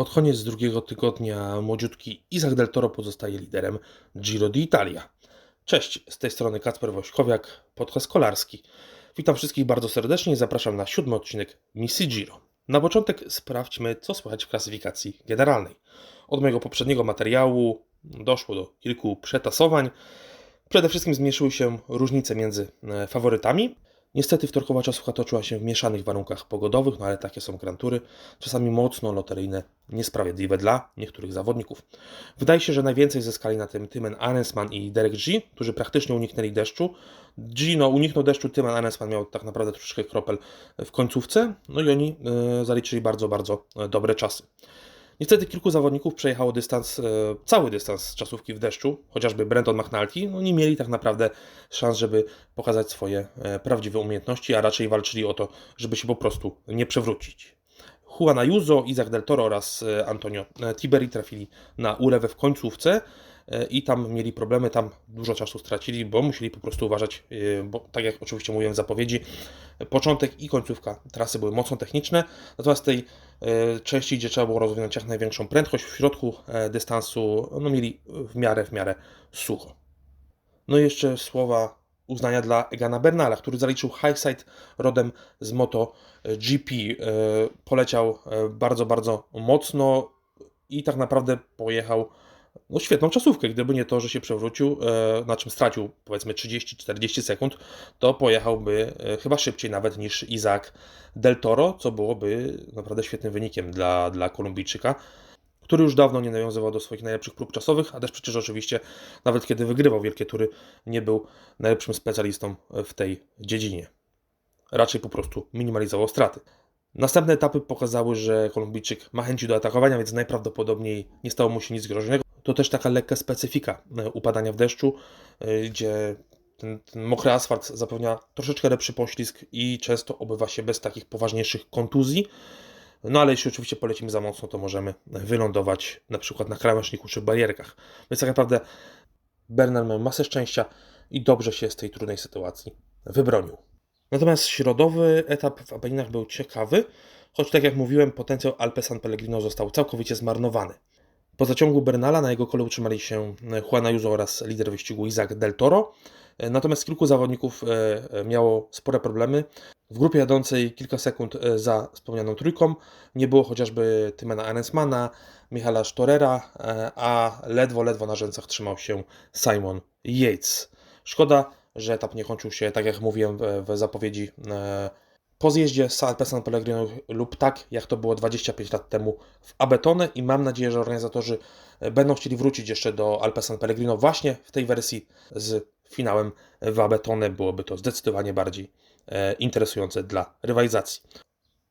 Pod koniec drugiego tygodnia młodziutki Isaac Del Toro pozostaje liderem Giro d'Italia. Cześć, z tej strony Kacper Wośkowiak, podcast kolarski. Witam wszystkich bardzo serdecznie i zapraszam na siódmy odcinek misji Giro. Na początek sprawdźmy, co słychać w klasyfikacji generalnej. Od mojego poprzedniego materiału doszło do kilku przetasowań. Przede wszystkim zmniejszyły się różnice między e, faworytami. Niestety wtorkowa czasówka toczyła się w mieszanych warunkach pogodowych, no ale takie są grantury, czasami mocno loteryjne, niesprawiedliwe dla niektórych zawodników. Wydaje się, że najwięcej zyskali na tym Tymen Arensman i Derek G, którzy praktycznie uniknęli deszczu. G no, uniknął deszczu, Tymen Arensman miał tak naprawdę troszeczkę kropel w końcówce, no i oni y, zaliczyli bardzo, bardzo e, dobre czasy. Niestety kilku zawodników przejechało dystans, e, cały dystans czasówki w deszczu, chociażby Brenton McNulty, no nie mieli tak naprawdę szans, żeby pokazać swoje e, prawdziwe umiejętności, a raczej walczyli o to, żeby się po prostu nie przewrócić. Juan Ayuso, Isaac Del Toro oraz e, Antonio Tiberi trafili na ulewę w końcówce i tam mieli problemy, tam dużo czasu stracili, bo musieli po prostu uważać, bo tak jak oczywiście mówiłem w zapowiedzi, początek i końcówka trasy były mocno techniczne, natomiast tej E, części, gdzie trzeba było rozwinąć jak największą prędkość, w środku e, dystansu no, mieli w miarę, w miarę sucho. No i jeszcze słowa uznania dla Egana Bernala, który zaliczył highside rodem z Moto GP. E, poleciał bardzo, bardzo mocno i tak naprawdę pojechał no, świetną czasówkę. Gdyby nie to, że się przewrócił, e, na czym stracił powiedzmy 30-40 sekund, to pojechałby e, chyba szybciej nawet niż Izak Del Toro, co byłoby naprawdę świetnym wynikiem dla, dla Kolumbijczyka który już dawno nie nawiązywał do swoich najlepszych prób czasowych, a też przecież oczywiście nawet kiedy wygrywał wielkie tury, nie był najlepszym specjalistą w tej dziedzinie. Raczej po prostu minimalizował straty. Następne etapy pokazały, że Kolumbijczyk ma chęci do atakowania, więc najprawdopodobniej nie stało mu się nic groźnego. To też taka lekka specyfika e, upadania w deszczu, e, gdzie ten, ten, mokry asfalt zapewnia troszeczkę lepszy poślizg i często obywa się bez takich poważniejszych kontuzji. No ale jeśli oczywiście polecimy za mocno, to możemy wylądować na przykład na krawężniku czy barierkach. Więc tak naprawdę Bernard miał masę szczęścia i dobrze się z tej trudnej sytuacji wybronił. Natomiast środowy etap w Apeninach był ciekawy, choć tak jak mówiłem, potencjał Alpe San Pellegrino został całkowicie zmarnowany. Po zaciągu Bernala na jego kole utrzymali się Juan Ayuso oraz lider wyścigu Isaac Del Toro. Natomiast kilku zawodników e, miało spore problemy. W grupie jadącej kilka sekund e, za wspomnianą trójką nie było chociażby Tymena Arensmana, Michala Storera, e, a ledwo, ledwo na rzęsach trzymał się Simon Yates. Szkoda, że etap nie kończył się, tak jak mówiłem w, zapowiedzi, e, po zjeździe z San Pellegrino lub tak, jak to było 25 lat temu w Abetone i mam nadzieję, że organizatorzy będą chcieli wrócić jeszcze do Alpe San Pellegrino właśnie w tej wersji z finałem w Abetone. Byłoby to zdecydowanie bardziej e, interesujące dla rywalizacji.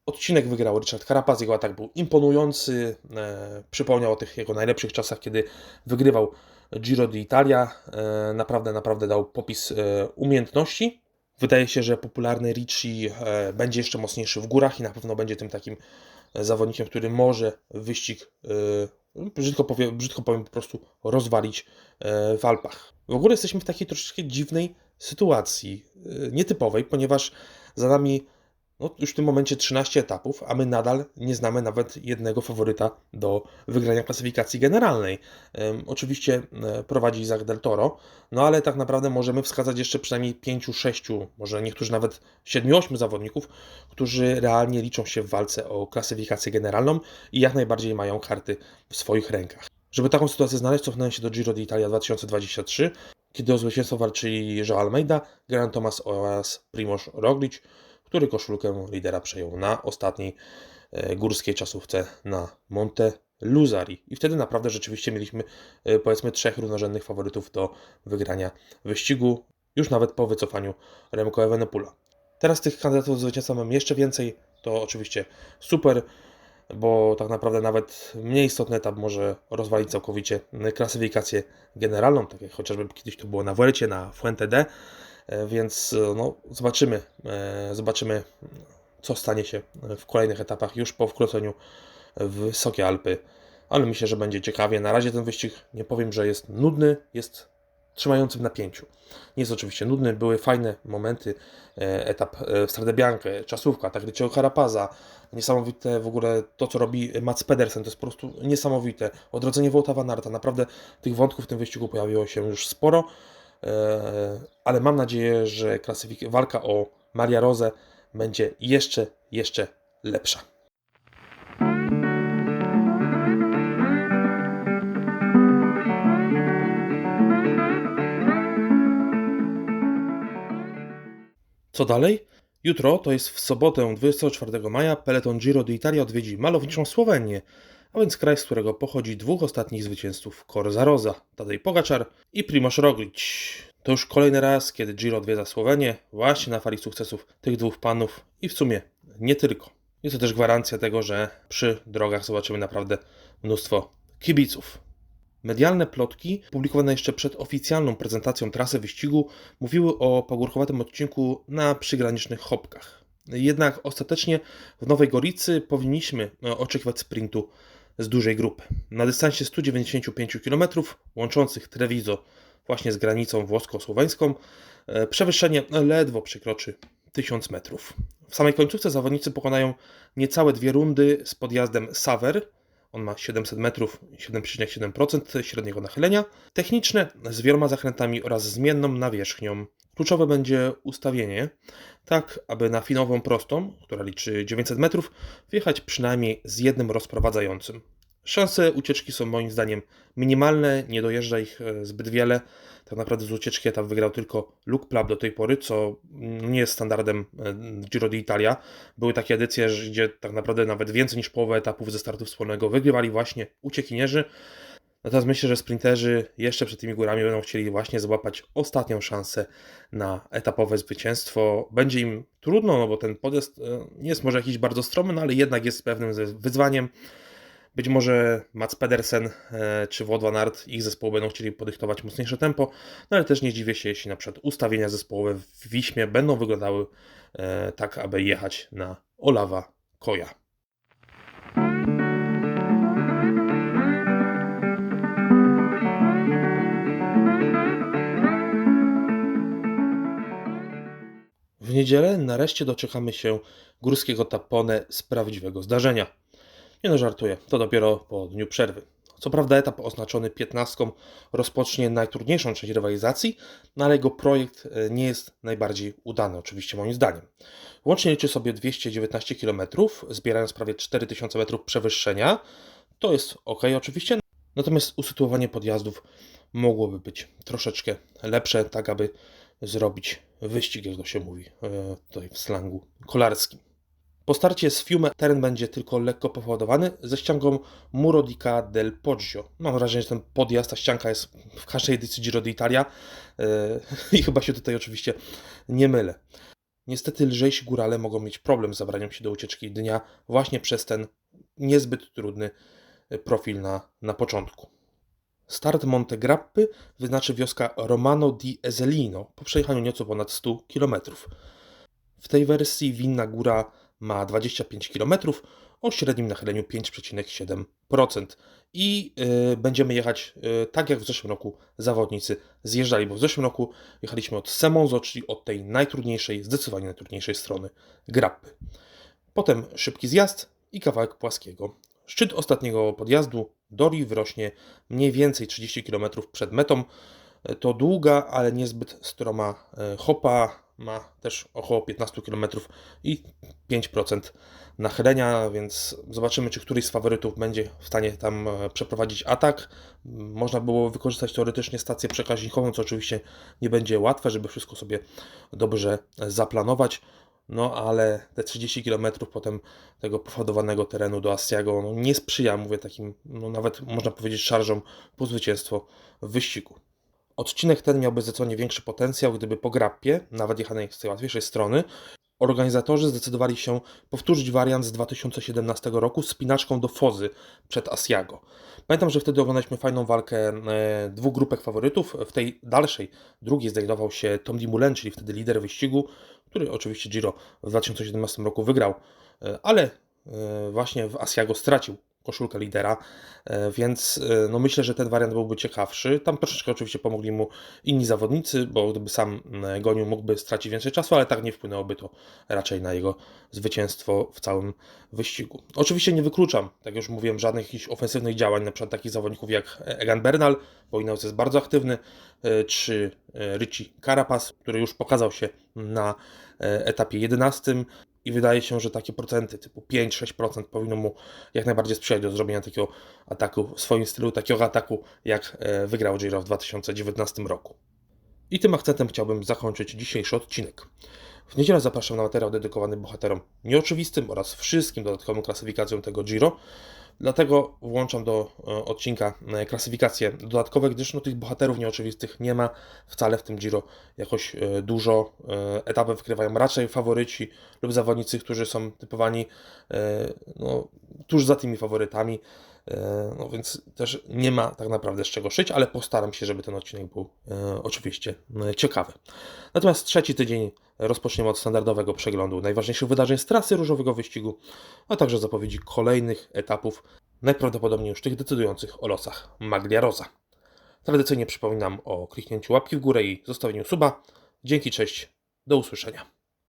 Odcinek wygrał Richard Carapaz, jego atak był imponujący, e, przypomniał o tych jego najlepszych czasach, kiedy wygrywał Giro d'Italia. E, naprawdę, naprawdę dał popis e, umiejętności. Wydaje się, że popularny Ricci e, będzie jeszcze mocniejszy w górach i na pewno będzie tym takim zawodnikiem, który może wyścig, brzydko powiem, brzydko powiem po prostu, rozwalić w Alpach. W ogóle jesteśmy w takiej troszeczkę dziwnej sytuacji, nietypowej, ponieważ za nami no, już w tym momencie 13 etapów, a my nadal nie znamy nawet jednego faworyta do wygrania klasyfikacji generalnej. Um, oczywiście e, prowadzi Isaac Del Toro, no ale tak naprawdę możemy wskazać jeszcze przynajmniej 5-6, może niektórzy nawet 7-8 zawodników, którzy realnie liczą się w walce o klasyfikację generalną i jak najbardziej mają karty w swoich rękach. Żeby taką sytuację znaleźć, cofnąłem się do Giro d'Italia 2023, kiedy o zwycięstwo walczyli Joao Almeida, Grant Thomas oraz Primoz Roglic, który koszulkę lidera przejął na ostatniej e, górskiej czasówce na Monte Luzari. I wtedy naprawdę rzeczywiście mieliśmy e, powiedzmy trzech równorzędnych faworytów do wygrania wyścigu, już nawet po wycofaniu Remco Evenepoela. Teraz tych kandydatów zwycięstwa mam jeszcze więcej, to oczywiście super, bo tak naprawdę nawet mniej istotny etap może rozwalić całkowicie klasyfikację generalną, tak jak chociażby kiedyś to było na Vuelcie, na Fuente D, E, więc e, no, zobaczymy, e, zobaczymy, co stanie się w kolejnych etapach już po wkroczeniu w Wysokie Alpy. Ale myślę, że będzie ciekawie. Na razie ten wyścig nie powiem, że jest nudny, jest trzymający w napięciu. Nie jest oczywiście nudny, były fajne momenty, e, etap e, w Stradę Biankę, czasówka, tak Ricio Carapaza, niesamowite w ogóle to, co robi Mats Pedersen, to jest po prostu niesamowite. Odrodzenie Wołta Van Aerta, naprawdę tych wątków w tym wyścigu pojawiło się już sporo, e, ale mam nadzieję, że klasyfik- walka o Maria Rose będzie jeszcze, jeszcze lepsza. Co dalej? Jutro, to jest w sobotę 24 maja, peleton Giro d'Italia odwiedzi malowniczą Słowenię, a więc kraj, z którego pochodzi dwóch ostatnich zwycięzców Corza Rosa, Tadej Pogaczar i Primoz Roglic. To już kolejny raz, kiedy Giro odwiedza Słowenię, właśnie na fali sukcesów tych dwóch panów i w sumie nie tylko. Jest to też gwarancja tego, że przy drogach zobaczymy naprawdę mnóstwo kibiców. Medialne plotki, publikowane jeszcze przed oficjalną prezentacją trasy wyścigu, mówiły o pagórkowatym odcinku na przygranicznych hopkach. Jednak ostatecznie w Nowej Goricy powinniśmy e, oczekiwać sprintu z dużej grupy. Na dystansie 195 km łączących Treviso właśnie z granicą włosko-słoweńską, e, przewyższenie ledwo przekroczy 1000 metrów. W samej końcówce zawodnicy pokonają niecałe dwie rundy z podjazdem Saver, on ma 700 metrów, 7,7% średniego nachylenia. Techniczne z wieloma zakrętami oraz zmienną nawierzchnią. Kluczowe będzie ustawienie, tak aby na finową prostą, która liczy 900 metrów, wjechać przynajmniej z jednym rozprowadzającym. Szanse ucieczki są moim zdaniem minimalne, nie dojeżdża ich e, zbyt wiele. Tak naprawdę z ucieczki etap wygrał tylko Luke Plap do tej pory, co nie jest standardem e, Giro d'Italia. Były takie edycje, gdzie tak naprawdę nawet więcej niż połowę etapów ze startu wspólnego wygrywali właśnie uciekinierzy. Natomiast myślę, że sprinterzy jeszcze przed tymi górami będą chcieli właśnie złapać ostatnią szansę na etapowe zwycięstwo. Będzie im trudno, no bo ten podjazd e, nie jest może jakiś bardzo stromy, no ale jednak jest pewnym wyzwaniem. Być może Mats Pedersen e, czy Wout van Aert, ich zespołu będą chcieli podyktować mocniejsze tempo, no ale też nie dziwię się, jeśli na przykład ustawienia zespołowe w Wiśmie będą wyglądały e, tak, aby jechać na Olawa Koja. W niedzielę nareszcie doczekamy się górskiego tapone z prawdziwego zdarzenia. Nie no, żartuję, to dopiero po dniu przerwy. Co prawda etap oznaczony 15 rozpocznie najtrudniejszą część rywalizacji, no ale jego projekt e, nie jest najbardziej udany, oczywiście moim zdaniem. Łącznie liczy sobie 219 km, zbierając prawie 4000 metrów przewyższenia. To jest ok oczywiście, natomiast usytuowanie podjazdów mogłoby być troszeczkę lepsze, tak aby zrobić wyścig, jak to się mówi e, tutaj w slangu kolarskim. Po starcie z Fiume teren będzie tylko lekko powodowany ze ścianką Murodica del Poggio. Mam wrażenie, że ten podjazd, ta ścianka jest w każdej edycji Giro d'Italia yy, i chyba się tutaj oczywiście nie mylę. Niestety lżejsi górale mogą mieć problem z zabraniem się do ucieczki dnia właśnie przez ten niezbyt trudny profil na, na początku. Start Monte Grappy wyznaczy wioska Romano di Ezelino po przejechaniu nieco ponad 100 km. W tej wersji winna góra ma 25 km o średnim nachyleniu 5,7% i yy, będziemy jechać yy, tak jak w zeszłym roku zawodnicy zjeżdżali, bo w zeszłym roku jechaliśmy od Semonzo, czyli od tej najtrudniejszej, zdecydowanie najtrudniejszej strony grappy. Potem szybki zjazd i kawałek płaskiego. Szczyt ostatniego podjazdu Dori wyrośnie mniej więcej 30 km przed metą. To długa, ale niezbyt stroma e, hopa, ma też około 15 km i 5% nachylenia, więc zobaczymy, czy któryś z faworytów będzie w stanie tam e, przeprowadzić atak. Można było wykorzystać teoretycznie stację przekaźnikową, co oczywiście nie będzie łatwe, żeby wszystko sobie dobrze zaplanować. No ale te 30 km potem tego pofadowanego terenu do Asiago no, nie sprzyja, mówię takim, no nawet można powiedzieć, szarżom po zwycięstwo w wyścigu. Odcinek ten miałby zdecydowanie większy potencjał, gdyby po grappie, nawet jechanej z tej łatwiejszej strony, organizatorzy zdecydowali się powtórzyć wariant z 2017 roku z spinaczką do Fozy przed Asiago. Pamiętam, że wtedy oglądaliśmy fajną walkę e, dwóch grupek faworytów. W tej dalszej, drugiej znajdował się Tom Dumoulin, czyli wtedy lider wyścigu, który oczywiście Giro w 2017 roku wygrał, e, ale e, właśnie w Asiago stracił koszulkę lidera, e, więc e, no myślę, że ten wariant byłby ciekawszy. Tam troszeczkę oczywiście pomogli mu inni zawodnicy, bo gdyby sam e, gonił, mógłby stracić więcej czasu, ale tak nie wpłynęłoby to raczej na jego zwycięstwo w całym wyścigu. Oczywiście nie wykluczam, tak już mówiłem, żadnych jakichś ofensywnych działań, na przykład takich zawodników jak Egan Bernal, bo Ineos jest bardzo aktywny, czy Richie Carapaz, który już pokazał się na etapie 11 i wydaje się, że takie procenty typu 5-6% powinno mu jak najbardziej sprzyjać do zrobienia takiego ataku w swoim stylu, takiego ataku jak e, wygrał Giro w 2019 roku. I tym akcentem chciałbym zakończyć dzisiejszy odcinek. W niedzielę zapraszam na materiał dedykowany bohaterom nieoczywistym oraz wszystkim dodatkowym klasyfikacjom tego Giro. Dlatego włączam do e, odcinka e, klasyfikacje dodatkowe, gdyż no, tych bohaterów nieoczywistych nie ma wcale w tym Giro jakoś e, dużo. E, Etapy wykrywają raczej faworyci lub zawodnicy, którzy są typowani no, tuż za tymi faworytami. E, No więc też nie ma tak naprawdę z czego szyć, ale postaram się, żeby ten odcinek był e, oczywiście e, ciekawy. Natomiast trzeci tydzień rozpoczniemy od standardowego przeglądu najważniejszych wydarzeń z trasy różowego wyścigu, a także zapowiedzi kolejnych etapów, najprawdopodobniej już tych decydujących o losach Maglia Rosa. Tradycyjnie przypominam o kliknięciu łapki w górę i zostawieniu suba. Dzięki, cześć, do usłyszenia.